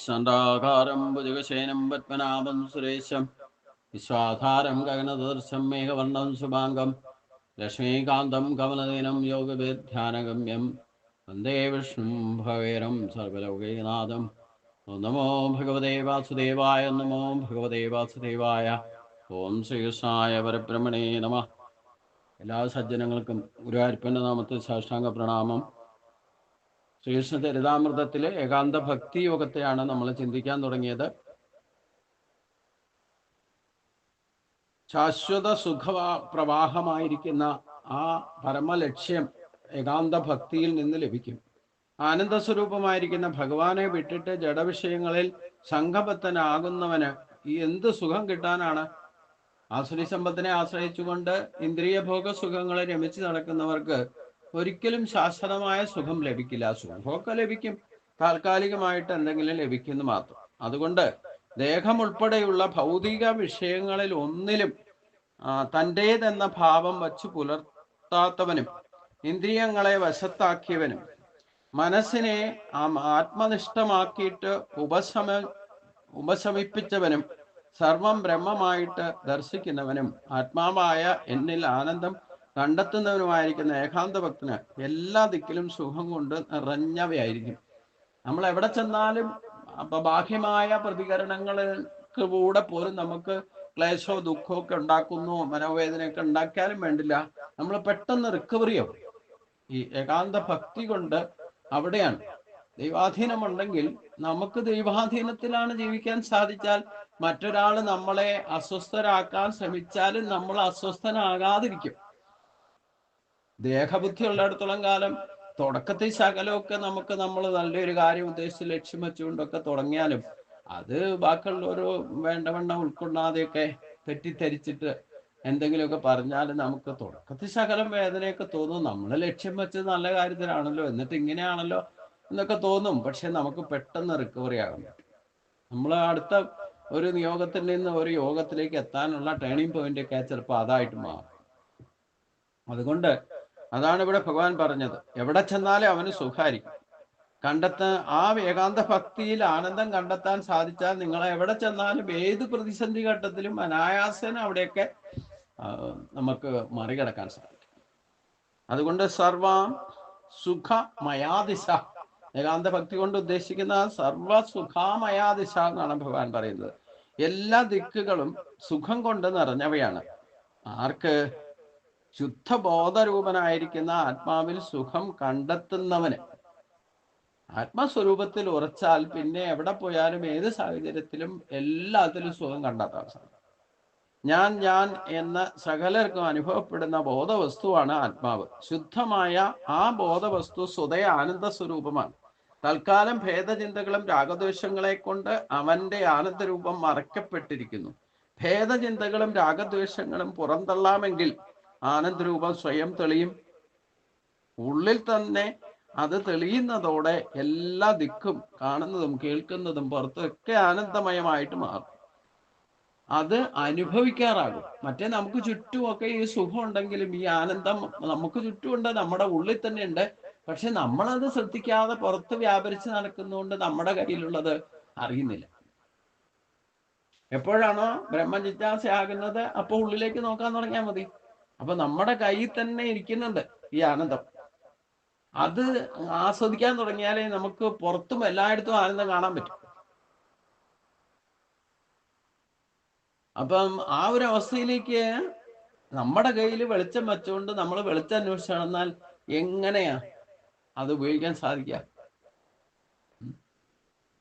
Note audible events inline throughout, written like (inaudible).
ചന്ദ്രാകാരം ഭുജഗശേനം പത്മനാഭം സുരേശം. വിശ്വാധാരം ഗഗനദർശം മേഘവർണം ശുഭാംഗം. ലക്ഷ്മീകാന്തം കമലദീനം യോഗവേധ്യാനഗമ്യം വന്ദേ വിഷ്ണു ഭവേരം സർവലോകൈനാഥം നമോ ഭഗവതേ വാസുദേവായ നമോ ഭഗവതേ വാസുദേവായ. ഓം ശ്രീകൃഷ്ണായ പരബ്രഹ്മണേ നമ. എല്ലാ സജ്ജനങ്ങൾക്കും ഗുരുവായൂരപ്പന്റെ നാമത്തിൽ സാഷ്ടാംഗ പ്രണാമം ശ്രീകൃഷ്ണ ചരിതാമൃതത്തിലെ ഏകാന്ത ഭക്തി യോഗത്തെയാണ് നമ്മൾ ചിന്തിക്കാൻ തുടങ്ങിയത്. ശാശ്വത സുഖ പ്രവാഹമായിരിക്കുന്ന ആ പരമലക്ഷ്യം ഏകാന്ത ഭക്തിയിൽ നിന്ന് ലഭിക്കും. ആനന്ദ സ്വരൂപമായിരിക്കുന്ന ഭഗവാനെ വിട്ടിട്ട് ജഡവിഷയങ്ങളിൽ സംഘബദ്ധനാകുന്നവന് ഈ എന്ത് സുഖം കിട്ടാനാണ്? ആശ്രയ സമ്പത്തിനെ ആശ്രയിച്ചുകൊണ്ട് ഇന്ദ്രിയ ഭോഗ സുഖങ്ങളെ രമിച്ചു നടക്കുന്നവർക്ക് ഒരിക്കലും ശാശ്വതമായ സുഖം ലഭിക്കില്ല. സുഖമൊക്കെ ലഭിക്കും. താൽക്കാലികമായിട്ട് എന്തെങ്കിലും ലഭിക്കുന്നു മാത്രം. അതുകൊണ്ട് ദേഹം ഉൾപ്പെടെയുള്ള ഭൗതിക വിഷയങ്ങളിൽ ഒന്നിലും തന്റേതെന്ന ഭാവം വച്ച് പുലർത്താത്തവനും ഇന്ദ്രിയങ്ങളെ വശത്താക്കിയവനും മനസ്സിനെ ആത്മനിഷ്ഠമാക്കിയിട്ട് ഉപശമ ഉപശമിപ്പിച്ചവനും സർവം ബ്രഹ്മമായിട്ട് ദർശിക്കുന്നവനും ആത്മാവായ എന്നിൽ ആനന്ദം കണ്ടെത്തുന്നവനുമായിരിക്കുന്ന ഏകാന്ത ഭക്തന് എല്ലാ ദിക്കിലും സുഖം കൊണ്ട് നിറഞ്ഞവയായിരിക്കും. നമ്മൾ എവിടെ ചെന്നാലും അപ്പൊ ബാഹ്യമായ പ്രതികരണങ്ങൾക്ക് കൂടെ പോലും നമുക്ക് ക്ലേശോ ദുഃഖമോ ഒക്കെ ഉണ്ടാക്കുന്നു മനോവേദനയൊക്കെ ഉണ്ടാക്കിയാലും വേണ്ടില്ല. നമ്മൾ പെട്ടെന്ന് റിക്കവറി ആവും. ഈ ഏകാന്ത ഭക്തി കൊണ്ട് അവിടെയാണ്. ദൈവാധീനമുണ്ടെങ്കിൽ നമുക്ക് ദൈവാധീനത്തിലാണ് ജീവിക്കാൻ സാധിച്ചാൽ മറ്റൊരാൾ നമ്മളെ അസ്വസ്ഥരാക്കാൻ ശ്രമിച്ചാലും നമ്മൾ അസ്വസ്ഥനാകാതിരിക്കും. ദേഹബുദ്ധി ഉള്ളിടത്തോളം കാലം തുടക്കത്തിൽ ശകലമൊക്കെ നമുക്ക് നമ്മൾ നല്ലൊരു കാര്യം ഉദ്ദേശിച്ച് ലക്ഷ്യം വെച്ചുകൊണ്ടൊക്കെ തുടങ്ങിയാലും അത് ബാക്കിയുള്ളവർ വേണ്ടവണ്ണം ഉൾക്കൊള്ളാതെയൊക്കെ തെറ്റിദ്ധരിച്ചിട്ട് എന്തെങ്കിലുമൊക്കെ പറഞ്ഞാൽ നമുക്ക് തുടക്കത്തിൽ ശകലം വേദനയൊക്കെ തോന്നും. നമ്മൾ ലക്ഷ്യം വെച്ചത് നല്ല കാര്യത്തിലാണല്ലോ എന്നിട്ട് ഇങ്ങനെയാണല്ലോ എന്നൊക്കെ തോന്നും. പക്ഷെ നമുക്ക് പെട്ടെന്ന് റിക്കവറി പറ്റും. നമ്മൾ അടുത്ത ഒരു നിയോഗത്തിൽ നിന്ന് ഒരു യോഗത്തിലേക്ക് എത്താനുള്ള ടേണിംഗ് പോയിന്റ് ഒക്കെ ചിലപ്പോൾ അതായിട്ട് മാറും. അതുകൊണ്ട് അതാണ് ഇവിടെ ഭഗവാൻ പറഞ്ഞത്. എവിടെ ചെന്നാലും അവന് സുഖമായിരിക്കും. കണ്ടെത്ത ആ ഏകാന്ത ഭക്തിയിൽ ആനന്ദം കണ്ടെത്താൻ സാധിച്ചാൽ നിങ്ങൾ എവിടെ ചെന്നാലും ഏത് പ്രതിസന്ധി ഘട്ടത്തിലും അനായാസന അവിടെയൊക്കെ നമുക്ക് മറികടക്കാൻ സാധിക്കും. അതുകൊണ്ട് സർവ സുഖമയാദിശ. ഏകാന്ത ഭക്തി കൊണ്ട് ഉദ്ദേശിക്കുന്ന സർവ സുഖാമയാദിശ എന്നാണ് ഭഗവാൻ പറയുന്നത്. എല്ലാ ദിക്കുകളും സുഖം കൊണ്ട് നിറഞ്ഞവയാണ്. ആർക്ക്? ശുദ്ധബോധരൂപനായിരിക്കുന്ന ആത്മാവിൽ സുഖം കണ്ടെത്തുന്നവന്. ആത്മസ്വരൂപത്തിൽ ഉറച്ചാൽ പിന്നെ എവിടെ പോയാലും ഏത് സാഹചര്യത്തിലും എല്ലാത്തിലും സുഖം കണ്ടെത്താൻ സാധിക്കും. ഞാൻ ഞാൻ എന്ന സകലർക്കും അനുഭവപ്പെടുന്ന ബോധവസ്തുവാണ് ആത്മാവ്. ശുദ്ധമായ ആ ബോധവസ്തു സ്വതയ ആനന്ദ സ്വരൂപമാണ് തൽക്കാലം ഭേദചിന്തകളും രാഗദ്വേഷങ്ങളെ കൊണ്ട് അവന്റെ ആനന്ദരൂപം മറയ്ക്കപ്പെട്ടിരിക്കുന്നു. ഭേദചിന്തകളും രാഗദ്വേഷങ്ങളും പുറന്തള്ളാമെങ്കിൽ ആനന്ദരൂപം സ്വയം തെളിയും. ഉള്ളിൽ തന്നെ അത് തെളിയുന്നതോടെ എല്ലാ ദിക്കും കാണുന്നതും കേൾക്കുന്നതും പുറത്തൊക്കെ ആനന്ദമയമായിട്ട് മാറും. അത് അനുഭവിക്കാറാകും. മറ്റേ നമുക്ക് ചുറ്റുമൊക്കെ ഈ സുഖം ഉണ്ടെങ്കിലും ഈ ആനന്ദം നമുക്ക് ചുറ്റുമുണ്ട് നമ്മുടെ ഉള്ളിൽ തന്നെ ഉണ്ട്. പക്ഷെ നമ്മളത് ശ്രദ്ധിക്കാതെ പുറത്ത് വ്യാപരിച്ച് നടക്കുന്നതുകൊണ്ട് നമ്മുടെ കയ്യിലുള്ളത് അറിയുന്നില്ല. എപ്പോഴാണോ ബ്രഹ്മജിജ്ഞാസയാകുന്നത് അപ്പോൾ ഉള്ളിലേക്ക് നോക്കാൻ തുടങ്ങിയാൽ മതി. അപ്പൊ നമ്മുടെ കയ്യിൽ തന്നെ ഇരിക്കുന്നുണ്ട് ഈ ആനന്ദം. അത് ആസ്വദിക്കാൻ തുടങ്ങിയാലേ നമുക്ക് പുറത്തും എല്ലായിടത്തും ആനന്ദം കാണാൻ പറ്റും. അപ്പം ആ ഒരു അവസ്ഥയിലേക്ക് നമ്മുടെ കയ്യിൽ വെളിച്ചം വെച്ചുകൊണ്ട് നമ്മൾ വെളിച്ചം അന്വേഷിച്ചു നടന്നാൽ എങ്ങനെയാ അത് ഉപയോഗിക്കാൻ സാധിക്കുക?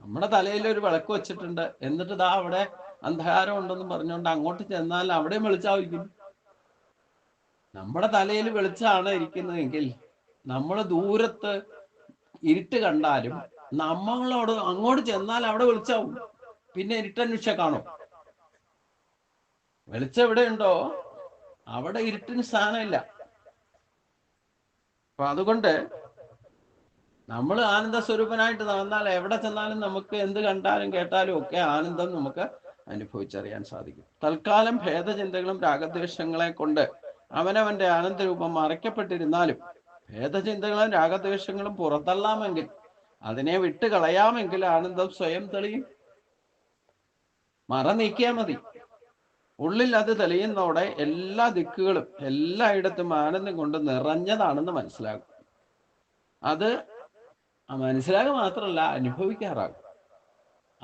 നമ്മുടെ തലയിൽ ഒരു വിളക്ക് വെച്ചിട്ടുണ്ട്. എന്നിട്ട് ദാ അവിടെ അന്ധകാരം ഉണ്ടെന്ന് പറഞ്ഞുകൊണ്ട് അങ്ങോട്ട് ചെന്നാൽ അവിടെയും വെളിച്ചായിരിക്കും നമ്മുടെ തലയിൽ വെളിച്ചാണ് ഇരിക്കുന്നതെങ്കിൽ നമ്മൾ ദൂരത്ത് ഇരുട്ട് കണ്ടാലും നമ്മളോട് അങ്ങോട്ട് ചെന്നാൽ അവിടെ വെളിച്ചാവും പിന്നെ ഇരുട്ടന്വേഷിച്ച കാണും. വെളിച്ചം എവിടെയുണ്ടോ അവിടെ ഇരുട്ടിന് സ്ഥാനമില്ല. അപ്പൊ അതുകൊണ്ട് നമ്മൾ ആനന്ദ സ്വരൂപനായിട്ട് നടന്നാൽ എവിടെ ചെന്നാലും നമുക്ക് എന്ത് കണ്ടാലും കേട്ടാലും ഒക്കെ ആനന്ദം നമുക്ക് അനുഭവിച്ചറിയാൻ സാധിക്കും. തൽക്കാലം ഭേദചിന്തകളും രാഗദ്വേഷങ്ങളെ കൊണ്ട് അവനവന്റെ ആനന്ദരൂപം മറയ്ക്കപ്പെട്ടിരുന്നാലും ഭേദചിന്തകളും രാഗദ്വേഷങ്ങളും പുറത്തള്ളാമെങ്കിൽ അതിനെ വിട്ട് കളയാമെങ്കിൽ ആനന്ദം സ്വയം തെളിയും. മറ നീക്കിയാൽ മതി. ഉള്ളിൽ അത് തെളിയുന്നതോടെ എല്ലാ ദിക്കുകളും എല്ലായിടത്തും ആനന്ദം കൊണ്ട് നിറഞ്ഞതാണെന്ന് മനസ്സിലാകും. അത് മനസ്സിലാകുക മാത്രമല്ല അനുഭവിക്കാറാകും.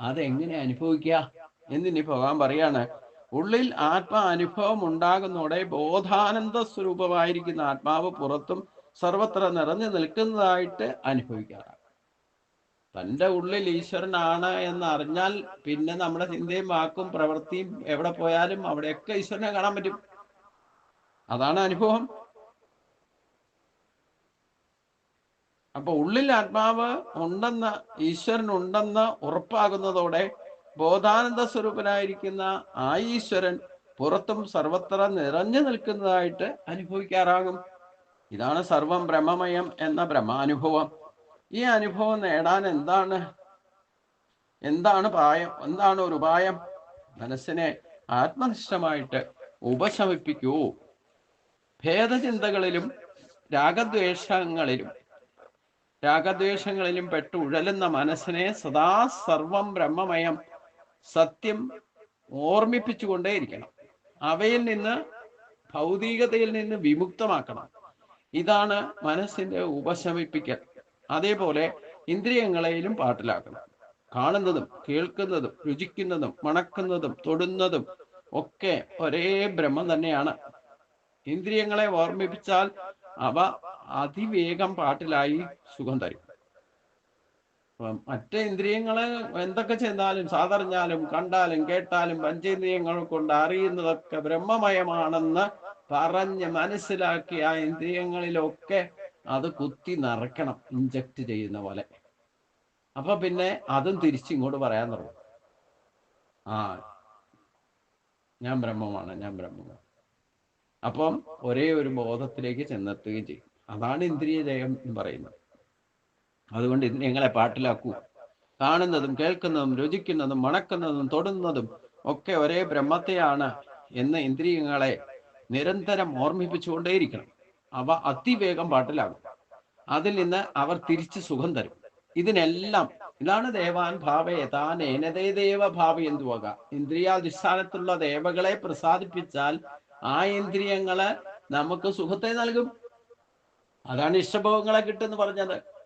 അതെങ്ങനെ അനുഭവിക്കുക? എന്നിനി പോകാൻ പറയാണ് ഉള്ളിൽ ആത്മാ അനുഭവം ഉണ്ടാകുന്നതോടെ ബോധാനന്ദ സ്വരൂപമായിരിക്കുന്ന ആത്മാവ് പുറത്തും സർവത്ര നിറഞ്ഞു നിൽക്കുന്നതായിട്ട് അനുഭവിക്കാറാണ്. തന്റെ ഉള്ളിൽ ഈശ്വരനാണ് എന്ന് അറിഞ്ഞാൽ പിന്നെ നമ്മുടെ ചിന്തയും വാക്കും പ്രവൃത്തിയും എവിടെ പോയാലും അവിടെയൊക്കെ ഈശ്വരനെ കാണാൻ പറ്റും. അതാണ് അനുഭവം. അപ്പൊ ഉള്ളിൽ ആത്മാവ് ഉണ്ടെന്ന് ഈശ്വരൻ ഉണ്ടെന്ന് ഉറപ്പാകുന്നതോടെ ബോധാനന്ദ സ്വരൂപനായിരിക്കുന്ന ആ ഈശ്വരൻ പുറത്തും സർവത്ര നിറഞ്ഞു നിൽക്കുന്നതായിട്ട് അനുഭവിക്കാറാകും. ഇതാണ് സർവം ബ്രഹ്മമയം എന്ന ബ്രഹ്മാനുഭവം. ഈ അനുഭവം നേടാൻ എന്താണ്? എന്താണ് പ്രായം? എന്താണ് ഒരു ഉപായം? മനസ്സിനെ ആത്മനിഷ്ഠമായിട്ട് ഉപശമിപ്പിക്കൂ. ഭേദചിന്തകളിലും രാഗദ്വേഷങ്ങളിലും രാഗദ്വേഷങ്ങളിലും പെട്ട് ഉഴലുന്ന മനസ്സിനെ സദാ സർവം ബ്രഹ്മമയം സത്യം ഓർമ്മിപ്പിച്ചുകൊണ്ടേയിരിക്കണം. അവയിൽ നിന്ന് ഭൗതികതയിൽ നിന്ന് വിമുക്തമാക്കണം. ഇതാണ് മനസ്സിന്റെ ഉപശമിപ്പിക്കൽ. അതേപോലെ ഇന്ദ്രിയങ്ങളെയും പാട്ടിലാക്കണം. കാണുന്നതും കേൾക്കുന്നതും രുചിക്കുന്നതും മണക്കുന്നതും തൊടുന്നതും ഒക്കെ ഒരേ ബ്രഹ്മം തന്നെയാണ്. ഇന്ദ്രിയങ്ങളെ ഓർമ്മിപ്പിച്ചാൽ അവ അതിവേഗം പാട്ടിലായി സുഖം തരും. മറ്റ് ഇന്ദ്രിയങ്ങളെ എന്തൊക്കെ ചെന്നാലും സാതറിഞ്ഞാലും കണ്ടാലും കേട്ടാലും പഞ്ചേന്ദ്രിയങ്ങൾ കൊണ്ട് അറിയുന്നതൊക്കെ ബ്രഹ്മമയമാണെന്ന് പറഞ്ഞ് മനസ്സിലാക്കി ആ ഇന്ദ്രിയങ്ങളിലൊക്കെ അത് കുത്തി നിറയ്ക്കണം ഇഞ്ചക്ട് ചെയ്യുന്ന പോലെ. അപ്പൊ പിന്നെ അതും തിരിച്ചിങ്ങോട്ട് പറയാൻ തുടങ്ങും. ആ ഞാൻ ബ്രഹ്മമാണ് ഞാൻ ബ്രഹ്മമാണ്. അപ്പം ഒരേ ഒരു ബോധത്തിലേക്ക് ചെന്നെത്തുകയും ചെയ്യും. അതാണ് ഇന്ദ്രിയ ജയം എന്ന് പറയുന്നത്. അതുകൊണ്ട് ഇന്ദ്രിയങ്ങളെ പാട്ടിലാക്കൂ. കാണുന്നതും കേൾക്കുന്നതും രുചിക്കുന്നതും മണക്കുന്നതും തൊടുന്നതും ഒക്കെ ഒരേ ബ്രഹ്മത്തെയാണ് എന്ന് ഇന്ദ്രിയങ്ങളെ നിരന്തരം ഓർമ്മിപ്പിച്ചുകൊണ്ടേയിരിക്കണം. അവ അതിവേഗം പാട്ടിലാകും. അതിൽ നിന്ന് അവർ തിരിച്ച് സുഖം തരും. ഇതിനെല്ലാം ഇതാണ് ദേവാൻ ഭാവയെ താൻ ഏനതേ ദേവ ഭാവ എന്തു വക? ഇന്ദ്രിയാധിഷ്ഠാനത്തിലുള്ള ദേവകളെ പ്രസാദിപ്പിച്ചാൽ ആ ഇന്ദ്രിയങ്ങൾ നമുക്ക് സുഖത്തെ നൽകും. അതാണ് ഇഷ്ടഭോഗങ്ങളെ കിട്ടുമെന്ന് പറഞ്ഞത്.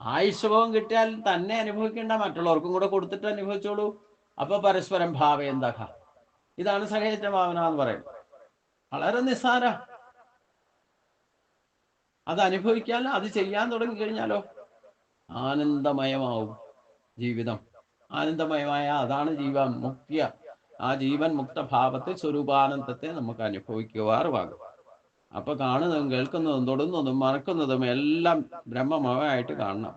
ആ ഇഷ്ടഭോഗം കിട്ടിയാൽ തന്നെ അനുഭവിക്കേണ്ട മറ്റുള്ളവർക്കും കൂടെ കൊടുത്തിട്ട് അനുഭവിച്ചോളൂ. അപ്പൊ പരസ്പരം ഭാവ എന്താ ഇതാണ് സഹേറ്റ ഭാവന എന്ന് പറയുന്നത്. വളരെ നിസ്സാര. അത് അനുഭവിക്കാൻ അത് ചെയ്യാൻ തുടങ്ങി കഴിഞ്ഞാലോ ആനന്ദമയമാവും ജീവിതം. ആനന്ദമയമായ അതാണ് ജീവൻ മുക്തിയ. ആ ജീവൻ മുക്ത ഭാവത്തെ സ്വരൂപാനന്ദത്തെ നമുക്ക് അനുഭവിക്കുവാറുമാകും അപ്പൊ കാണുന്നതും കേൾക്കുന്നതും തൊടുന്നതും മറക്കുന്നതും എല്ലാം ബ്രഹ്മമയമായിട്ട് കാണണം.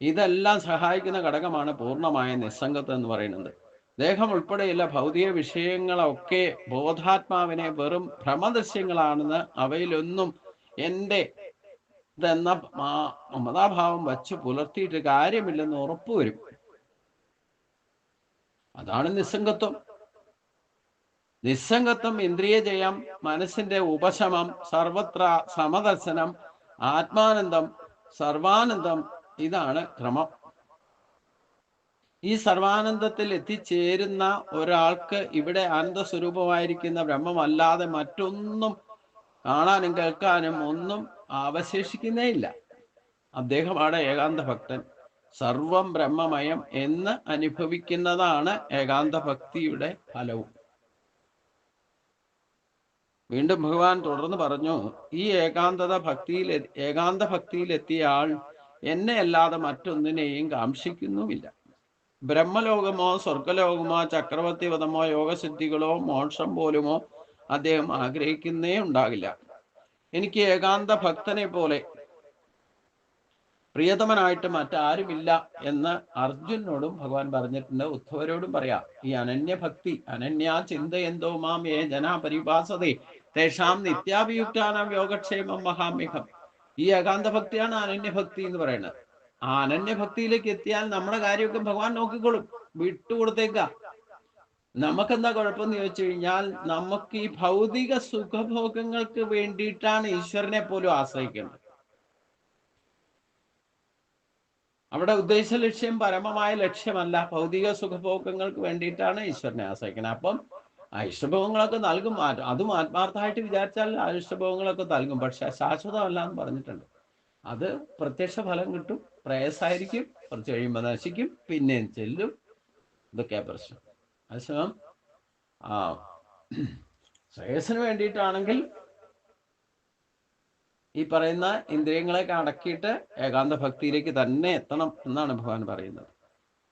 ഇതെല്ലാം സഹായിക്കുന്ന ഘടകമാണ് പൂർണമായ നിസ്സംഗത്വം എന്ന് പറയുന്നത്. ദേഹം ഉൾപ്പെടെയുള്ള ഭൗതിക വിഷയങ്ങളൊക്കെ ബോധാത്മാവിനെ വെറും ഭ്രമദൃശ്യങ്ങളാണെന്ന് അവയിലൊന്നും എന്റെ ഇതെന്ന മമതാഭാവം വച്ച് പുലർത്തിയിട്ട് കാര്യമില്ലെന്ന് ഉറപ്പുവരും അതാണ് നിസ്സംഗത്വം. നിസ്സംഗത്വം ഇന്ദ്രിയ ജയം മനസ്സിന്റെ ഉപശമം സർവത്ര സമദർശനം ആത്മാനന്ദം സർവാനന്ദം ഇതാണ് ക്രമം. ഈ സർവാനന്ദത്തിൽ എത്തിച്ചേരുന്ന ഒരാൾക്ക് ഇവിടെ ആനന്ദ സ്വരൂപമായിരിക്കുന്ന ബ്രഹ്മമല്ലാതെ മറ്റൊന്നും കാണാനും കേൾക്കാനും ഒന്നും അവശേഷിക്കുന്നേ ഇല്ല. അദ്ദേഹമാണ് ഏകാന്ത ഭക്തൻ സർവം ബ്രഹ്മമയം എന്ന് അനുഭവിക്കുന്നതാണ് ഏകാന്ത ഭക്തിയുടെ ഫലവും. വീണ്ടും ഭഗവാൻ തുടർന്ന് പറഞ്ഞു ഈ ഏകാന്തത ഭക്തിയിൽ ഏകാന്ത ഭക്തിയിൽ എത്തിയ ആൾ എന്നെ അല്ലാതെ മറ്റൊന്നിനെയും കാംക്ഷിക്കുന്നുമില്ല. ബ്രഹ്മലോകമോ സ്വർഗലോകമോ ചക്രവർത്തിവധമോ യോഗസിദ്ധികളോ മോക്ഷം പോലുമോ അദ്ദേഹം ആഗ്രഹിക്കുന്നേ ഉണ്ടാകില്ല. എനിക്ക് ഏകാന്ത ഭക്തനെ പോലെ പ്രിയതമനായിട്ട് മറ്റാരുമില്ല എന്ന് അർജുനോടും ഭഗവാൻ പറഞ്ഞിട്ടുണ്ട്. ഉദ്ധവരോടും പറയാം ഈ അനന്യഭക്തി അനന്യാ ചിന്തയന്തോ മാം ഏ ജനാ പരിഭാസതേ തേഷാം നിത്യാഭിയുക്താനാം യോഗക്ഷേമം മഹാമിഹം ഈ ഏകാന്ത ഭക്തിയാണ് അനന്യഭക്തി എന്ന് പറയുന്നത്. ആ അനന്യഭക്തിയിലേക്ക് എത്തിയാൽ നമ്മുടെ കാര്യമൊക്കെ ഭഗവാൻ നോക്കിക്കോളും. വിട്ടുകൊടുത്തേക്ക. നമുക്കെന്താ കുഴപ്പമെന്ന് ചോദിച്ചു കഴിഞ്ഞാൽ നമുക്ക് ഈ ഭൗതിക സുഖഭോഗങ്ങൾക്ക് വേണ്ടിയിട്ടാണ് ഈശ്വരനെ പോലും ആശ്രയിക്കുന്നത് അവിടെ ഉദ്ദേശ ലക്ഷ്യം പരമമായ ലക്ഷ്യമല്ല. ഭൗതിക സുഖഭോഗങ്ങൾക്ക് വേണ്ടിയിട്ടാണ് ഈശ്വരനെ ആശ്രയിക്കുന്നത്. അപ്പം ആ ഇഷ്ടഭോഗങ്ങളൊക്കെ നൽകും. അതും ആത്മാർത്ഥമായിട്ട് വിചാരിച്ചാൽ ആ ഇഷ്ടഭോഗങ്ങളൊക്കെ നൽകും. പക്ഷെ ശാശ്വതമല്ല എന്ന് പറഞ്ഞിട്ടുണ്ട്. അത് പ്രത്യക്ഷ ഫലം കിട്ടും. പ്രയസായിരിക്കും. കുറച്ച് കഴിയുമ്പോൾ നശിക്കും. പിന്നെയും ചെല്ലും. ഇതൊക്കെയാ പ്രശ്നം. അതേസമയം ആ (clears throat) ശ്രേയസിന് വേണ്ടിയിട്ടാണെങ്കിൽ ഈ പറയുന്ന ഇന്ദ്രിയങ്ങളെയൊക്കെ അടക്കിയിട്ട് ഏകാന്ത ഭക്തിയിലേക്ക് തന്നെ എത്തണം എന്നാണ് ഭഗവാൻ പറയുന്നത്.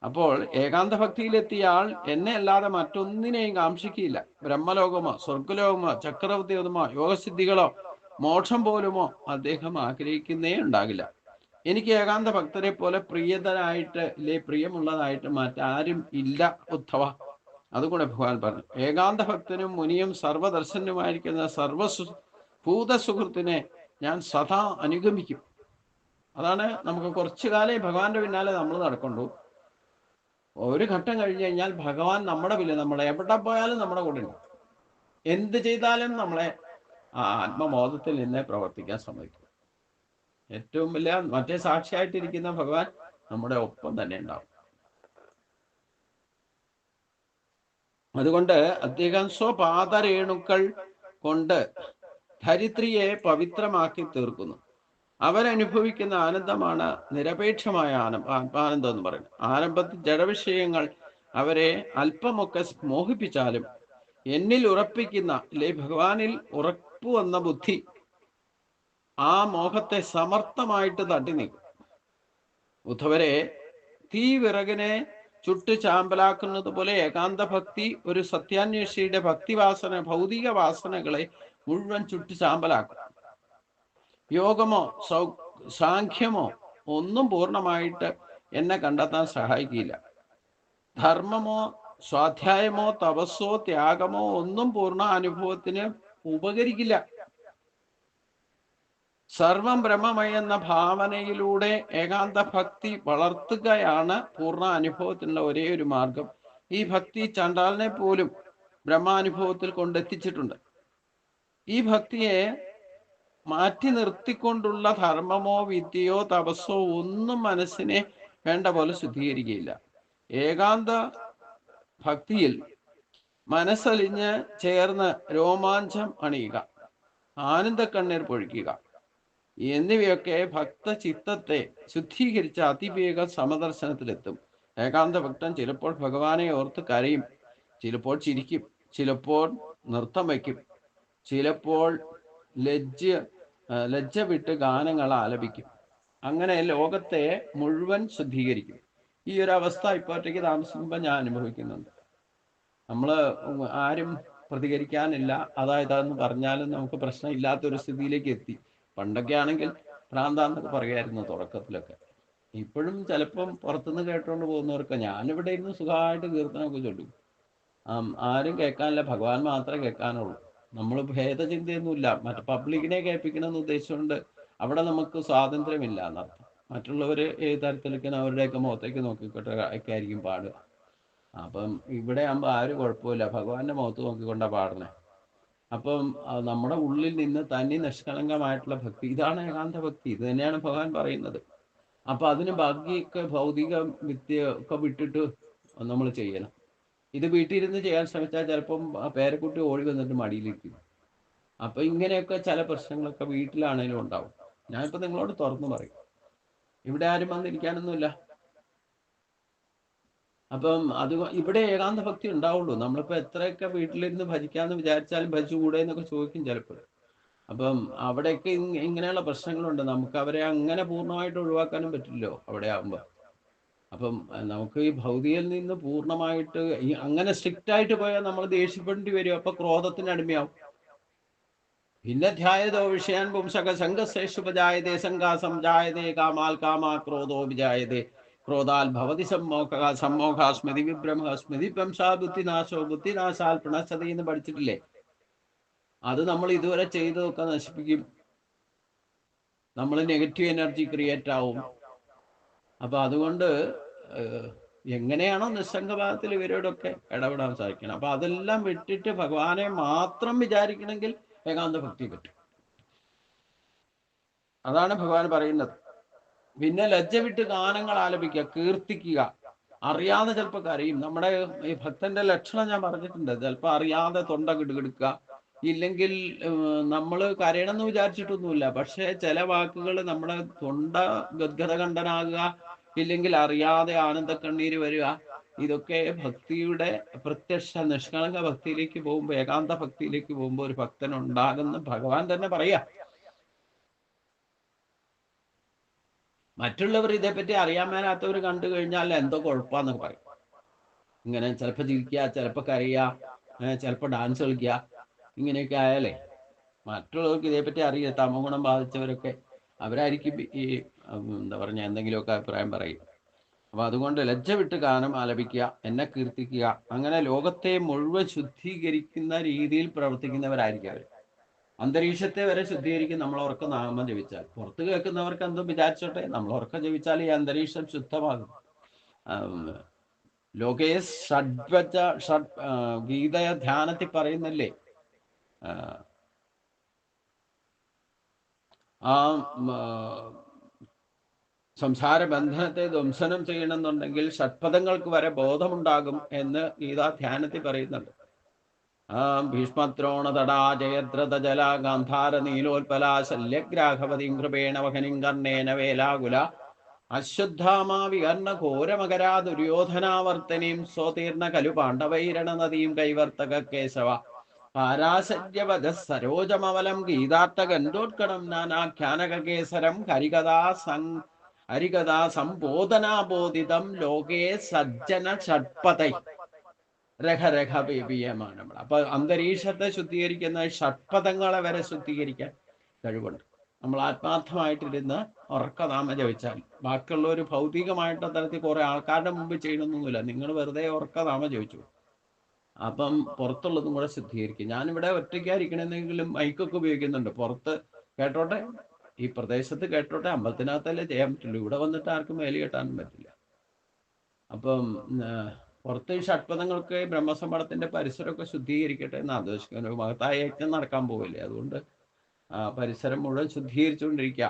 അപ്പോൾ ഏകാന്ത ഭക്തിയിലെത്തിയ ആൾ എന്നെ അല്ലാതെ മറ്റൊന്നിനെയും കാംക്ഷിക്കില്ല ബ്രഹ്മലോകമോ സ്വർഗലോകമോ ചക്രവർത്തിയുമോ യോഗസിദ്ധികളോ മോക്ഷം പോലുമോ അദ്ദേഹം ആഗ്രഹിക്കുന്നേ ഉണ്ടാകില്ല. എനിക്ക് ഏകാന്ത ഭക്തരെ പോലെ പ്രിയതരായിട്ട് ഇല്ലേ പ്രിയമുള്ളതായിട്ട് മറ്റാരും ഇല്ല ഉദ്ധവ. അതുകൂടെ ഭഗവാൻ പറഞ്ഞു. ഏകാന്ത ഭക്തനും മുനിയും സർവദർശനുമായിരിക്കുന്ന സർവസു ഭൂതസുഹൃത്തിനെ ഞാൻ സദാ അനുഗമിക്കും. അതാണ് നമുക്ക് കുറച്ചു കാലം ഭഗവാന്റെ പിന്നാലെ നമ്മൾ നടക്കൊണ്ടു ഒരു ഘട്ടം കഴിഞ്ഞ് കഴിഞ്ഞാൽ ഭഗവാൻ നമ്മുടെ പിന്നിൽ നമ്മളെ എവിടെ പോയാലും നമ്മുടെ കൂടെ ഉണ്ട്. എന്ത് ചെയ്താലും നമ്മളെ ആത്മബോധത്തിൽ നിന്ന് പ്രവർത്തിക്കാൻ സമ്മതിക്കും. ഏറ്റവും വലിയ മറ്റേ സാക്ഷിയായിട്ടിരിക്കുന്ന ഭഗവാൻ നമ്മുടെ ഒപ്പം തന്നെ ഉണ്ടാവും. അതുകൊണ്ട് അദ്ദേഹം സ്വപാദരേണുക്കൾ കൊണ്ട് ധരിത്രിയെ പവിത്രമാക്കി തീർക്കുന്നു. അവരനുഭവിക്കുന്ന ആനന്ദമാണ് നിരപേക്ഷമായ ആനന്ദ ആനന്ദം എന്ന് പറയുന്നത്. ആരംഭത്തിൽ ജഡവിഷയങ്ങൾ അവരെ അല്പമൊക്കെ മോഹിപ്പിച്ചാലും എന്നിൽ ഉറപ്പിക്കുന്ന അല്ലെ ഭഗവാനിൽ ഉറപ്പു വന്ന ബുദ്ധി ആ മോഹത്തെ സമർത്ഥമായിട്ട് തട്ടി നീക്കും ഉദ്ധവരെ തീ വിറകിനെ ചുട്ട് ചാമ്പലാക്കുന്നത് പോലെ ഏകാന്ത ഭക്തി ഒരു സത്യാന്വേഷിയുടെ ഭക്തിവാസന ഭൗതിക വാസനകളെ മുഴുവൻ ചുട്ട് ചാമ്പലാക്കും യോഗമോ സൗ സാഖ്യമോ ഒന്നും പൂർണമായിട്ട് എന്നെ കണ്ടെത്താൻ സഹായിക്കില്ല. ധർമ്മമോ സ്വാധ്യായമോ തപസ്സോ ത്യാഗമോ ഒന്നും പൂർണ അനുഭവത്തിന് ഉപകരിക്കില്ല. സർവം ബ്രഹ്മമയെന്ന ഭാവനയിലൂടെ ഏകാന്ത ഭക്തി വളർത്തുകയാണ് പൂർണ അനുഭവത്തിനുള്ള ഒരേ ഒരു മാർഗം. ഈ ഭക്തി ചണ്ടാലിനെ പോലും ബ്രഹ്മാനുഭവത്തിൽ കൊണ്ടെത്തിച്ചിട്ടുണ്ട്. ഈ ഭക്തിയെ മാറ്റി നിർത്തിക്കൊണ്ടുള്ള ധർമ്മമോ വിദ്യയോ തപസ്സോ ഒന്നും മനസ്സിനെ വേണ്ട പോലെ ശുദ്ധീകരിക്കുകയില്ല. ഏകാന്ത ഭക്തിയിൽ മനസ്സലിഞ്ഞ് ചേർന്ന് രോമാഞ്ചം അണിയുക ആനന്ദക്കണ്ണീർ പൊഴിക്കുക എന്നിവയൊക്കെ ഭക്ത ചിത്തത്തെ ശുദ്ധീകരിച്ച അതിവേഗ സമദർശനത്തിലെത്തും. ഏകാന്ത ഭക്തൻ ചിലപ്പോൾ ഭഗവാനെ ഓർത്ത് കരയും. ചിലപ്പോൾ ചിരിക്കും. ചിലപ്പോൾ നൃത്തം വയ്ക്കും. ചിലപ്പോൾ ലജ്ജ ലജ്ജ വിട്ട് ഗാനങ്ങൾ ആലപിക്കും. അങ്ങനെ ലോകത്തെ മുഴുവൻ ശുദ്ധീകരിക്കും. ഈ ഒരു അവസ്ഥ ഇപ്പോഴത്തേക്ക് താമസിക്കുമ്പോൾ ഞാൻ അനുഭവിക്കുന്നുണ്ട്. നമ്മൾ ആരും പ്രതികരിക്കാനില്ല. അതായത് അതെന്ന് പറഞ്ഞാലും നമുക്ക് പ്രശ്നമില്ലാത്തൊരു സ്ഥിതിയിലേക്ക് എത്തി. പണ്ടൊക്കെ ആണെങ്കിൽ ഭ്രാന്താന്നൊക്കെ പറയായിരുന്നു തുടക്കത്തിലൊക്കെ. ഇപ്പോഴും ചിലപ്പം പുറത്തുനിന്ന് കേട്ടുകൊണ്ട് പോകുന്നവർക്ക് ഞാനിവിടെ ഇരുന്ന് സുഖമായിട്ട് കീർത്തനമൊക്കെ ചൊല്ലും. ആരും കേൾക്കാനില്ല ഭഗവാൻ മാത്രമേ കേൾക്കാനുള്ളൂ. നമ്മൾ ഭേദചിന്തയൊന്നുമില്ല. മറ്റു പബ്ലിക്കിനെ കേൾപ്പിക്കണമെന്ന് ഉദ്ദേശിച്ചുകൊണ്ട് അവിടെ നമുക്ക് സ്വാതന്ത്ര്യമില്ല എന്നർത്ഥം. മറ്റുള്ളവര് ഏത് തരത്തിലൊക്കെ അവരുടെയൊക്കെ മുഖത്തേക്ക് നോക്കിക്കൊണ്ടേ ഒക്കെ ആയിരിക്കും പാടുക. അപ്പം ഇവിടെ ആകുമ്പോൾ ആരും കുഴപ്പമില്ല. ഭഗവാന്റെ മുഖത്ത് നോക്കിക്കൊണ്ടാ പാടണേ അപ്പം നമ്മുടെ ഉള്ളിൽ നിന്ന് തന്നെ നിഷ്കളങ്കമായിട്ടുള്ള ഭക്തി ഇതാണ് ഏകാന്ത ഭക്തി ഇത് തന്നെയാണ് ഭഗവാൻ പറയുന്നത്. അപ്പൊ അതിന് ബാക്കിയൊക്കെ ഭൗതിക വിദ്യ ഒക്കെ വിട്ടിട്ട് നമ്മൾ ചെയ്യണം. ഇത് വീട്ടിലിരുന്ന് ചെയ്യാൻ ശ്രമിച്ചാൽ ചിലപ്പം പേരക്കുട്ടി ഓടി വന്നിട്ട് മടിയിലിരിക്കും. അപ്പൊ ഇങ്ങനെയൊക്കെ ചില പ്രശ്നങ്ങളൊക്കെ വീട്ടിലാണേലും ഉണ്ടാവും. ഞാനിപ്പോ നിങ്ങളോട് തുറന്നു പറയും. ഇവിടെ ആരും വന്നിരിക്കാനൊന്നുമില്ല. അപ്പം അത് ഇവിടെ ഏകാന്ത ഭക്തി ഉണ്ടാവുള്ളൂ. നമ്മളിപ്പോ എത്രയൊക്കെ വീട്ടിലിരുന്ന് ഭജിക്കാന്ന് വിചാരിച്ചാലും ഭജിച്ചുകൂടെ എന്നൊക്കെ ചോദിക്കും ചിലപ്പോൾ അപ്പം അവിടെയൊക്കെ ഇങ് ഇങ്ങനെയുള്ള പ്രശ്നങ്ങളുണ്ട്. നമുക്ക് അവരെ അങ്ങനെ പൂർണമായിട്ട് ഒഴിവാക്കാനും പറ്റില്ലല്ലോ അവിടെ ആകുമ്പോൾ അപ്പം നമുക്ക് ഈ ഭൗതികയിൽ നിന്ന് പൂർണമായിട്ട് അങ്ങനെ സ്ട്രിക്റ്റ് ആയിട്ട് പോയാൽ നമ്മൾ ദേഷ്യപ്പെടേണ്ടി വരും. അപ്പൊ ക്രോധത്തിന് അടിമയാവും. പിന്നെ ധ്യായതോ വിഷയാൻ പുംസക സംഘശേഷുപജായതേ സംഘാസം ജായതേ കാമാൽ കാമാ ക്രോധോ വിജായതേ. ക്രോധാൽ ഭവതി സമ്മോഹ സമ്മോഹ സ്മൃതി വിഭ്രമ സ്മൃതി ഭംസാ ബുദ്ധിനാശോ ബുദ്ധിനാശാൽ പ്രണശതി എന്ന് പഠിച്ചിട്ടില്ലേ? അത് നമ്മൾ ഇതുവരെ ചെയ്തതൊക്കെ നശിപ്പിക്കും. നമ്മൾ നെഗറ്റീവ് എനർജി ക്രിയേറ്റ് ആവും. അപ്പൊ അതുകൊണ്ട് എങ്ങനെയാണോ നിസ്സംഗഭാവത്തിൽ ഇവരോടൊക്കെ ഇടപെടാൻ സാധിക്കണം. അപ്പൊ അതെല്ലാം വിട്ടിട്ട് ഭഗവാനെ മാത്രം വിചാരിക്കണമെങ്കിൽ ഏകാന്ത ഭക്തി പറ്റും. അതാണ് ഭഗവാൻ പറയുന്നത്. പിന്നെ ലജ്ജ വിട്ട് ഗാനങ്ങൾ ആലപിക്കുക കീർത്തിക്കുക. അറിയാതെ ചിലപ്പോൾ കരയും. നമ്മുടെ ഈ ഭക്തന്റെ ലക്ഷണം ഞാൻ പറഞ്ഞിട്ടുണ്ട്. ചിലപ്പോൾ അറിയാതെ തൊണ്ട കിടുകിടുക്കുക. ഇല്ലെങ്കിൽ നമ്മൾ കരയണം എന്ന് വിചാരിച്ചിട്ടൊന്നുമില്ല. പക്ഷേ ചില വാക്കുകൾ നമ്മുടെ തൊണ്ട ഗദ്ഗത കണ്ടനാകുക ഇല്ലെങ്കിൽ അറിയാതെ ആനന്ദ കണ്ണീര് വരിക ഇതൊക്കെ ഭക്തിയുടെ പ്രത്യക്ഷ നിഷ്കളങ്ക ഭക്തിയിലേക്ക് പോകുമ്പോൾ ഏകാന്ത ഭക്തിയിലേക്ക് പോകുമ്പോൾ ഒരു ഭക്തൻ ഉണ്ടാകുന്ന ഭഗവാൻ തന്നെ പറയാ മറ്റുള്ളവർ ഇതേപ്പറ്റി അറിയാൻ മേലാത്തവർ കണ്ടു കഴിഞ്ഞാൽ എന്തോ കുഴപ്പമാന്നൊക്കെ പറയും. ഇങ്ങനെ ചിലപ്പോൾ ചിരിക്കുക ചിലപ്പോൾ കരയുക ചിലപ്പോൾ ഡാൻസ് കളിക്കുക ഇങ്ങനെയൊക്കെ ആയാലേ മറ്റുള്ളവർക്ക് ഇതേപ്പറ്റി അറിയില്ല. തമോ ഗുണം ബാധിച്ചവരൊക്കെ അവരായിരിക്കും ഈ എന്താ പറഞ്ഞ എന്തെങ്കിലുമൊക്കെ അഭിപ്രായം പറയും. അപ്പൊ അതുകൊണ്ട് ലജ്ജ വിട്ട് ഗാനം ആലപിക്കുക എന്നെ കീർത്തിക്കുക അങ്ങനെ ലോകത്തെ മുഴുവൻ ശുദ്ധീകരിക്കുന്ന രീതിയിൽ പ്രവർത്തിക്കുന്നവരായിരിക്കും അവർ അന്തരീക്ഷത്തെ വരെ ശുദ്ധീകരിക്കും നമ്മൾ ഉറക്കം നാമം ജപിച്ചാൽ. പുറത്ത് കേൾക്കുന്നവർക്ക് എന്തും വിചാരിച്ചോട്ടെ നമ്മൾ ഉറക്കം ജപിച്ചാൽ ഈ അന്തരീക്ഷം ശുദ്ധമാകും. ലോകേഷ് ലോകേ ഷഡ്വജ ഷഡ് ഗീതയ ധ്യാനത്തിൽ പറയുന്നില്ലേ? ആ, സംസാര ബന്ധനത്തെ ധ്വംസനം ചെയ്യണമെന്നുണ്ടെങ്കിൽ ഷഡ്പദങ്ങൾക്ക് വരെ ബോധമുണ്ടാകും എന്ന് ഗീതാ ധ്യാനത്തിൽ പറയുന്നുണ്ട്. ആ ഭീഷ്മദ്രോണ തടാ ജയദ്രത ജല ഗാന്ധാര നീലോത്പല ശല്യഗ്രാഹവതി കൃപേണ വഹനിം കർണേന വേലാകുല. അശ്വദ്ധാമാവികർണ ഘോരമകരാ ദുര്യോധനാവർത്തനീം സ്വതീർണ കലു പാണ്ഡവൈരണ നദീം കൈവർത്തക കേശവ പാരാശര്യവധ സരോജമവലം ഗീതാർത്ഥഗന്ധോത്കടം നാനാഖ്യാനകേസരം ഹരികഥാ സം ഹരികഥാ സംബോധനാബോധിതം ലോകേ സജ്ജന ഷഡ്പതൈ രഹരഹ പേപിയമാണ് നമ്മൾ അപ്പൊ അന്തരീക്ഷത്തെ ശുദ്ധീകരിക്കുന്ന ഷഡ്പദങ്ങളെ വരെ ശുദ്ധീകരിക്കാൻ കഴിവുണ്ട്. നമ്മൾ ആത്മാർത്ഥമായിട്ടിരുന്ന് ഉറക്കനാമ ജപിച്ചാൽ ബാക്കിയുള്ള ഒരു ഭൗതികമായിട്ട തരത്തിൽ കുറെ ആൾക്കാരുടെ മുമ്പ് ചെയ്യണമെന്നൊന്നുമില്ല നിങ്ങൾ വെറുതെ ഉറക്കനാമ ജപിച്ചു. അപ്പം പുറത്തുള്ളതും കൂടെ ശുദ്ധീകരിക്കും. ഞാനിവിടെ ഒറ്റയ്ക്കായിരിക്കണമെന്നെങ്കിലും മൈക്കൊക്കെ ഉപയോഗിക്കുന്നുണ്ട്. പുറത്ത് കേട്ടോട്ടെ? ഈ പ്രദേശത്ത് കേട്ടോട്ടെ? അമ്പലത്തിനകത്തല്ലേ ചെയ്യാൻ പറ്റുള്ളൂ. ഇവിടെ വന്നിട്ട് ആർക്കും വേലി കെട്ടാനും പറ്റില്ല. അപ്പം പുറത്ത് ഷഡ്പഥങ്ങൾക്ക് ബ്രഹ്മസംഭടത്തിന്റെ പരിസരമൊക്കെ ശുദ്ധീകരിക്കട്ടെ എന്ന് ഒരു മഹത്തായ യജ്ഞം നടക്കാൻ പോവില്ലേ? അതുകൊണ്ട് പരിസരം മുഴുവൻ ശുദ്ധീകരിച്ചുകൊണ്ടിരിക്കുക.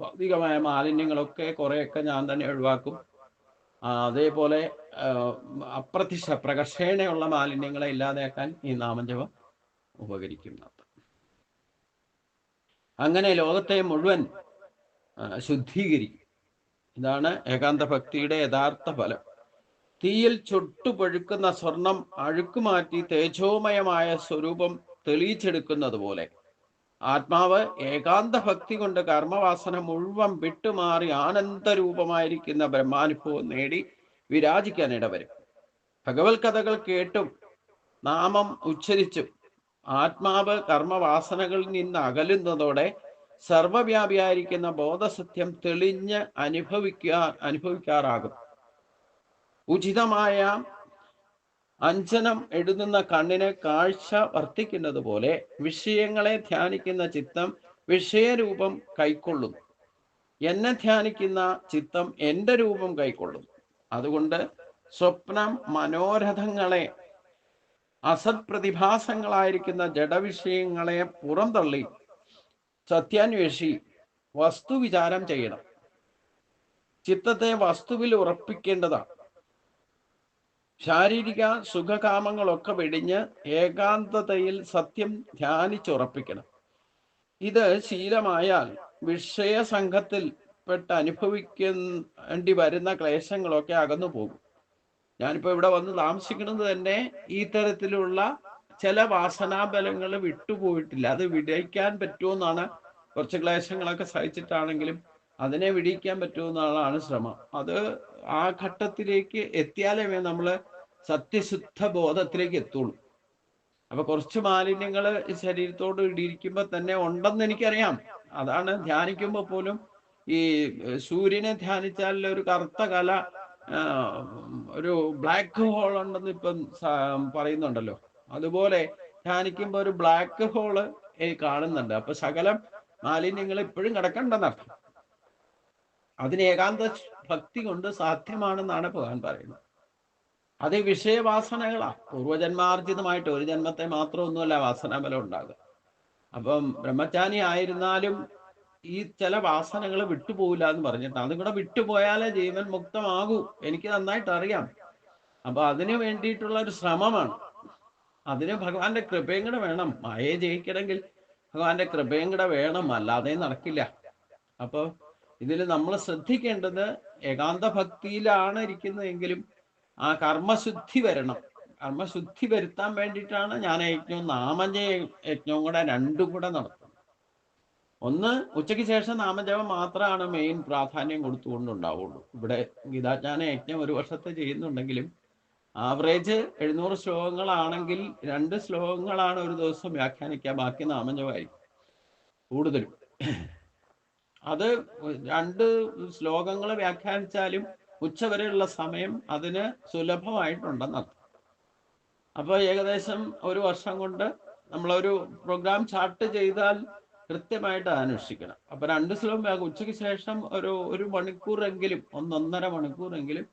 ഭൗതികമായ മാലിന്യങ്ങളൊക്കെ കുറെയൊക്കെ ഞാൻ തന്നെ ഒഴിവാക്കും. അതേപോലെ അപ്രത്യക്ഷ പ്രകർഷേണയുള്ള മാലിന്യങ്ങളെ ഇല്ലാതെയാക്കാൻ ഈ നാമജപം ഉപകരിക്കുന്നത് അങ്ങനെ ലോകത്തെ മുഴുവൻ ശുദ്ധീകരിക്കും. ഇതാണ് ഏകാന്ത ഭക്തിയുടെ യഥാർത്ഥ ഫലം. തീയിൽ ചുട്ടുപഴുക്കുന്ന സ്വർണം അഴുക്കുമാറ്റി തേജോമയമായ സ്വരൂപം തെളിയിച്ചെടുക്കുന്നത് പോലെ. ആത്മാവ് ഏകാന്ത ഭക്തി കൊണ്ട് കർമ്മവാസന മുഴുവൻ വിട്ടുമാറി ആനന്ദരൂപമായിരിക്കുന്ന ബ്രഹ്മാനുഭവം നേടി വിരാജിക്കാൻ ഇടവരും. ഭഗവത് കഥകൾ കേട്ടും നാമം ഉച്ചരിച്ചും ആത്മാവ് കർമ്മവാസനകളിൽ നിന്ന് അകലുന്നതോടെ സർവവ്യാപിയായിരിക്കുന്ന ബോധസത്യം തെളിഞ്ഞ് അനുഭവിക്കാൻ അനുഭവിക്കാറാകും. ഉചിതമായ അഞ്ചനം എഴുതുന്ന കണ്ണിന് കാഴ്ച വർദ്ധിക്കുന്നത് പോലെ വിഷയങ്ങളെ ധ്യാനിക്കുന്ന ചിത്തം വിഷയരൂപം കൈക്കൊള്ളുന്നു എന്നെ ധ്യാനിക്കുന്ന ചിത്തം എന്റെ രൂപം കൈക്കൊള്ളുന്നു അതുകൊണ്ട് സ്വപ്നം മനോരഥങ്ങളെ അസത് പ്രതിഭാസങ്ങളായിരിക്കുന്ന ജഡവിഷയങ്ങളെ പുറന്തള്ളി സത്യാന്വേഷി വസ്തുവിചാരം ചെയ്യണം. ചിത്തത്തെ വസ്തുവിൽ ഉറപ്പിക്കേണ്ടതാണ്. ശാരീരിക സുഖകാമങ്ങളൊക്കെ വെടിഞ്ഞ് ഏകാന്തതയിൽ സത്യം ധ്യാനിച്ചുറപ്പിക്കണം. ഇത് ശീലമായാൽ വിഷയസംഘത്തിൽ പെട്ട് അനുഭവിക്കേണ്ടി വരുന്ന ക്ലേശങ്ങളൊക്കെ അകന്നു പോകും. ഞാനിപ്പോ ഇവിടെ വന്ന് താമസിക്കുന്നത് തന്നെ ഈ തരത്തിലുള്ള ചില വാസനാബലങ്ങൾ വിട്ടുപോയിട്ടില്ല. അത് വിടയിക്കാൻ പറ്റുമെന്നാണ് കുറച്ച് ക്ലേശങ്ങളൊക്കെ സഹിച്ചിട്ടാണെങ്കിലും അതിനെ വിടിയിക്കാൻ പറ്റുമെന്നാണ് ശ്രമം. അത് ആ ഘട്ടത്തിലേക്ക് എത്തിയാലേ നമ്മൾ സത്യശുദ്ധ ബോധത്തിലേക്ക് എത്തുള്ളൂ. അപ്പൊ കുറച്ച് മാലിന്യങ്ങൾ ശരീരത്തോട് ഇടിയിരിക്കുമ്പോൾ തന്നെ ഉണ്ടെന്ന് എനിക്കറിയാം. അതാണ് ധ്യാനിക്കുമ്പോൾ പോലും ഈ സൂര്യനെ ധ്യാനിച്ചാൽ ഒരു കറുത്ത കല ഒരു ബ്ലാക്ക് ഹോൾ ഉണ്ടെന്ന് ഇപ്പം പറയുന്നുണ്ടല്ലോ. അതുപോലെ ധ്യാനിക്കുമ്പോൾ ഒരു ബ്ലാക്ക് ഹോൾ കാണുന്നുണ്ട്. അപ്പൊ സകലം മാലിന്യങ്ങൾ ഇപ്പോഴും കിടക്കണ്ടെന്നർത്ഥം അതിന് ഏകാന്ത ഭക്തി കൊണ്ട് സാധ്യമാണെന്നാണ് ഭഗവാൻ പറയുന്നത്. അത് ഈ വിഷയവാസനകളാ. പൂർവജന്മാർജിതമായിട്ട് ഒരു ജന്മത്തെ മാത്രമൊന്നുമല്ല വാസനാബലം ഉണ്ടാകുക. അപ്പം ബ്രഹ്മചാരി ആയിരുന്നാലും ഈ ചില വാസനകൾ വിട്ടുപോകില്ല എന്ന് പറഞ്ഞിട്ട് അതും കൂടെ വിട്ടുപോയാലേ ജീവൻ മുക്തമാകൂ. എനിക്ക് നന്നായിട്ട് അറിയാം അപ്പൊ അതിനു വേണ്ടിയിട്ടുള്ള ഒരു ശ്രമമാണ്. അതിന് ഭഗവാന്റെ കൃപയും കൂടെ വേണം. മായയെ ജയിക്കണമെങ്കിൽ ഭഗവാന്റെ കൃപയും കൂടെ വേണം. അല്ലാതെ നടക്കില്ല. അപ്പൊ ഇതിൽ നമ്മൾ ശ്രദ്ധിക്കേണ്ടത് ഏകാന്ത ഭക്തിയിലാണ് ഇരിക്കുന്നതെങ്കിലും ആ കർമ്മശുദ്ധി വരണം. കർമ്മശുദ്ധി വരുത്താൻ വേണ്ടിയിട്ടാണ് ഞാൻ യജ്ഞവും നാമജയ യജ്ഞവും കൂടെ രണ്ടും കൂടെ നടത്തുന്നത്. ഒന്ന് ഉച്ചയ്ക്ക് ശേഷം നാമജപം മാത്രമാണ് മെയിൻ പ്രാധാന്യം കൊടുത്തുകൊണ്ടുണ്ടാവുള്ളൂ. ഇവിടെ ഗീതാജ്ഞാന യജ്ഞം ഒരു വർഷത്തെ ചെയ്യുന്നുണ്ടെങ്കിലും ആവറേജ് എഴുന്നൂറ് ശ്ലോകങ്ങളാണെങ്കിൽ രണ്ട് ശ്ലോകങ്ങളാണ് ഒരു ദിവസം വ്യാഖ്യാനിക്കുക ബാക്കി നാമജപമായിരിക്കും കൂടുതലും. അത് രണ്ട് ശ്ലോകങ്ങൾ വ്യാഖ്യാനിച്ചാലും ഉച്ചവരെയുള്ള സമയം അതിന് സുലഭമായിട്ടുണ്ടെന്നർത്ഥം അപ്പോൾ ഏകദേശം ഒരു വർഷം കൊണ്ട് നമ്മളൊരു പ്രോഗ്രാം ചാർട്ട് ചെയ്താൽ കൃത്യമായിട്ട് അനുഷ്ഠിക്കണം അപ്പൊ രണ്ട് ശ്ലോകം ഉച്ചയ്ക്ക് ശേഷം ഒരു ഒരു മണിക്കൂറെങ്കിലും ഒന്നൊന്നര മണിക്കൂറെങ്കിലും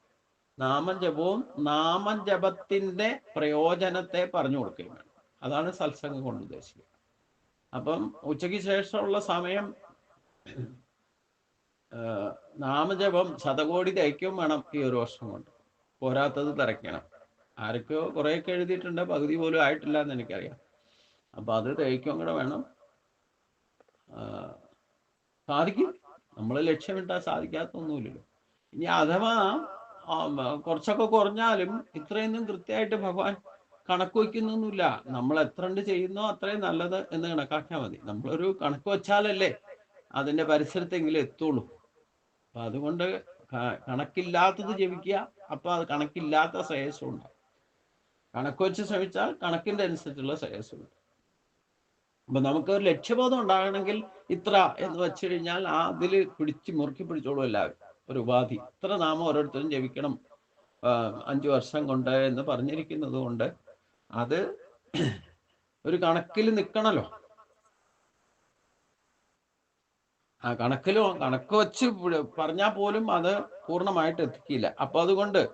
നാമജപവും നാമജപത്തിന്റെ പ്രയോജനത്തെ പറഞ്ഞു കൊടുക്കുകയും വേണം. അതാണ് സത്സംഗം കൊണ്ട് ഉദ്ദേശിക്കുന്നത്. അപ്പം ഉച്ചയ്ക്ക് ശേഷമുള്ള സമയം നാമജപം ശതകോടി തയ്ക്കും വേണം ഈ ഒരു വർഷം കൊണ്ട്. പോരാത്തത് തിരക്കണം. ആരൊക്കെയോ കുറേയൊക്കെ എഴുതിയിട്ടുണ്ട്. പകുതി പോലും ആയിട്ടില്ല എന്ന് എനിക്കറിയാം. അപ്പൊ അത് തയ്ക്കും കൂടെ വേണം. സാധിക്കും. നമ്മൾ ലക്ഷ്യമിട്ടാൽ സാധിക്കാത്തൊന്നുമില്ലല്ലോ. ഇനി അഥവാ കുറച്ചൊക്കെ കുറഞ്ഞാലും ഇത്രയൊന്നും കൃത്യമായിട്ട് ഭഗവാൻ കണക്ക് വയ്ക്കുന്നൊന്നുമില്ല. നമ്മൾ എത്ര ഉണ്ട് ചെയ്യുന്നോ അത്രയും നല്ലത് എന്ന് കണക്കാക്കിയാൽ മതി. നമ്മളൊരു കണക്ക് വെച്ചാലല്ലേ അതിന്റെ പരിസരത്തെങ്കിലും എത്തുള്ളൂ. അപ്പൊ അതുകൊണ്ട് കണക്കില്ലാത്തത് ജപിക്കുക. അപ്പൊ അത് കണക്കില്ലാത്ത ശ്രേയസ്സും ഉണ്ടാവും. കണക്ക് വെച്ച് ശ്രമിച്ചാൽ കണക്കിന്റെ അനുസരിച്ചുള്ള ശ്രേയസ്സുണ്ട് അപ്പൊ നമുക്ക് ഒരു ലക്ഷ്യബോധം ഉണ്ടാകണമെങ്കിൽ ഇത്ര എന്ന് വെച്ച് കഴിഞ്ഞാൽ ആ അതിൽ പിടിച്ച് മുറുക്കി പിടിച്ചോളൂ എല്ലാവരും. ഒരു ഉപാധി. ഇത്ര നാമം ഓരോരുത്തരും ജപിക്കണം. അഞ്ചു വർഷം കൊണ്ട് എന്ന് പറഞ്ഞിരിക്കുന്നത് കൊണ്ട് അത് ഒരു കണക്കിൽ നിൽക്കണല്ലോ. ആ കണക്കിലോ കണക്ക് വെച്ച് പറഞ്ഞാൽ പോലും അത് പൂർണമായിട്ട് എത്തിക്കില്ല. അപ്പൊ അതുകൊണ്ട്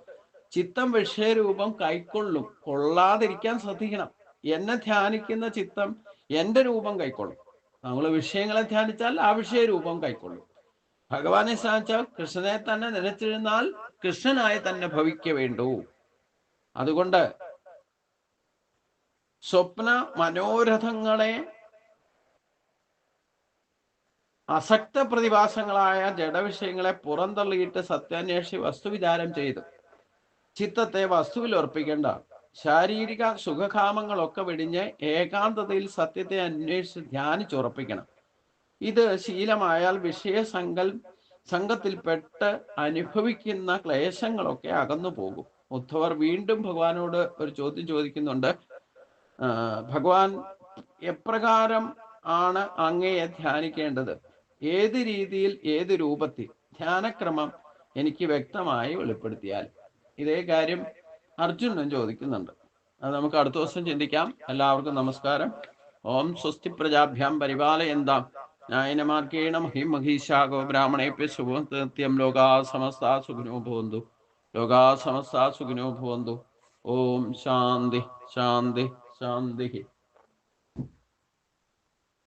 ചിത്തം വിഷയരൂപം കൈക്കൊള്ളും. കൊള്ളാതിരിക്കാൻ ശ്രദ്ധിക്കണം. എന്നെ ധ്യാനിക്കുന്ന ചിത്തം എന്റെ രൂപം കൈക്കൊള്ളും. നമ്മൾ വിഷയങ്ങളെ ധ്യാനിച്ചാൽ ആ വിഷയരൂപം കൈക്കൊള്ളും. ഭഗവാനെ സാധിച്ചാൽ കൃഷ്ണനെ തന്നെ നിലച്ചിരുന്നാൽ കൃഷ്ണനായി തന്നെ ഭവിക്ക വേണ്ടു. അതുകൊണ്ട് സ്വപ്ന മനോരഥങ്ങളെ അസക്ത പ്രതിഭാസങ്ങളായ ജഡവിഷയങ്ങളെ പുറന്തള്ളിയിട്ട് സത്യാന്വേഷി വസ്തുവിചാരം ചെയ്തു. ചിത്തത്തെ വസ്തുവിൽ ഉറപ്പിക്കേണ്ട. ശാരീരിക സുഖകാമങ്ങളൊക്കെ വെടിഞ്ഞ് ഏകാന്തതയിൽ സത്യത്തെ അന്വേഷിച്ച് ധ്യാനിച്ചുറപ്പിക്കണം ഇത് ശീലമായാൽ വിഷയസങ്കൽ സംഘത്തിൽപ്പെട്ട് അനുഭവിക്കുന്ന ക്ലേശങ്ങളൊക്കെ അകന്നു പോകും. ഉദ്ധവർ വീണ്ടും ഭഗവാനോട് ഒരു ചോദ്യം ചോദിക്കുന്നുണ്ട്. ഭഗവാൻ എപ്രകാരം ആണ് അങ്ങയെ ധ്യാനിക്കേണ്ടത്? ഏത് രീതിയിൽ ഏത് രൂപത്തിൽ ധ്യാനക്രമം എനിക്ക് വ്യക്തമായി വെളിപ്പെടുത്തിയാൽ. ഇതേ കാര്യം അർജുനൻ ചോദിക്കുന്നുണ്ട്. അത് നമുക്ക് അടുത്ത ദിവസം ചിന്തിക്കാം. എല്ലാവർക്കും നമസ്കാരം. ഓം സ്വസ്തി പ്രജാഭ്യാം പരിപാലയന്താം. നായനമാർക്കേണ മഹിം മഹീശാകോ ബ്രാഹ്മണേപ്യ ശുഭം ലോകാ സമസ്ത സുഖിനോ ഭവന്തു. ലോകാ സമസ്ത സുഖിനോ ഭവന്തു. ഓം ശാന്തി ശാന്തി ശാന്തി